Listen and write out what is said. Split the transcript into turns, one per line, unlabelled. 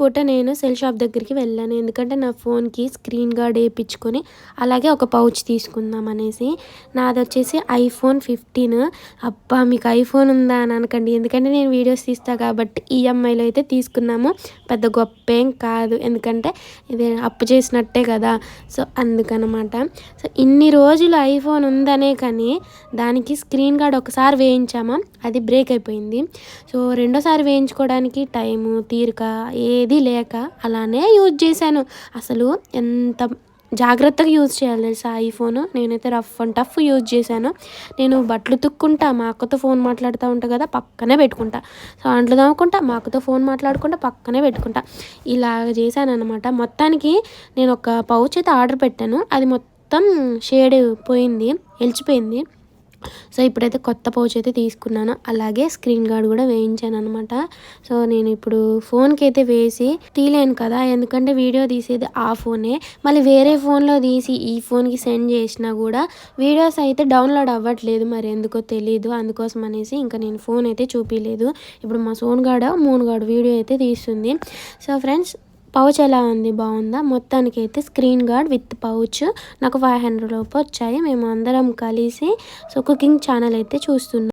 పూట నేను cell shop దగ్గరికి వెళ్ళాను. ఎందుకంటే నా ఫోన్కి స్క్రీన్ గార్డ్ వేయించుకొని అలాగే ఒక పౌచ్ తీసుకుందాం అనేసి. నాది వచ్చేసి ఐఫోన్ ఫిఫ్టీన్. అబ్బా మీకు ఐఫోన్ ఉందా అని అనకండి. ఎందుకంటే నేను వీడియోస్ తీస్తాను కాబట్టి ఈఎంఐలో అయితే తీసుకున్నాము. పెద్ద గొప్పేం కాదు. ఎందుకంటే ఇది అప్పు చేసినట్టే కదా. సో అందుకనమాట. సో ఇన్ని రోజులు ఐఫోన్ ఉందనే కానీ దానికి స్క్రీన్ గార్డ్ ఒకసారి వేయించామా? అది బ్రేక్ అయిపోయింది. సో రెండోసారి వేయించుకోవడానికి టైము తీరిక ఏ ఏది లేక అలానే యూజ్ చేశాను. అసలు ఎంత జాగ్రత్తగా యూజ్ చేయాలి తెలుసా ఐఫోన్ నేనైతే రఫ్ అండ్ టఫ్ యూజ్ చేశాను. నేను బట్టలు తుక్కుంటా మా అక్కతో ఫోన్ మాట్లాడుతూ ఉంటా కదా పక్కనే పెట్టుకుంటా. సో అంట్లు తవ్వుకుంటా మా అక్కతో ఫోన్ మాట్లాడుకుంటా పక్కనే పెట్టుకుంటా. ఇలాగ చేశాను అనమాట మొత్తానికి నేను ఒక పౌచ్ అయితే ఆర్డర్ పెట్టాను. అది మొత్తం షేడ్ పోయింది ఎలిచిపోయింది. సో ఇప్పుడైతే కొత్త పౌచ్ అయితే తీసుకున్నాను. అలాగే స్క్రీన్ గార్డ్ కూడా వేయించాను అనమాట సో నేను ఇప్పుడు ఫోన్కి అయితే వేసి తీలేను కదా ఎందుకంటే వీడియో తీసేది ఆ ఫోనే. మళ్ళీ వేరే ఫోన్లో తీసి ఈ ఫోన్కి సెండ్ చేసినా కూడా వీడియోస్ అయితే డౌన్లోడ్ అవ్వట్లేదు. మరి ఎందుకో తెలియదు అందుకోసం అనేసి ఇంకా నేను ఫోన్ అయితే చూపించలేదు ఇప్పుడు మా సోన్ గాడ మూన్ గాడు వీడియో అయితే తీస్తుంది. సో ఫ్రెండ్స్ పౌచ్ ఎలా ఉంది? బాగుందా? మొత్తానికి అయితే స్క్రీన్ గార్డ్ విత్ పౌచ్. నాకు ఫైవ్ హండ్రెడ్ లోపు వచ్చాయి. మేము అందరం కలిసి సో కుకింగ్ ఛానల్ అయితే చూస్తున్నాం.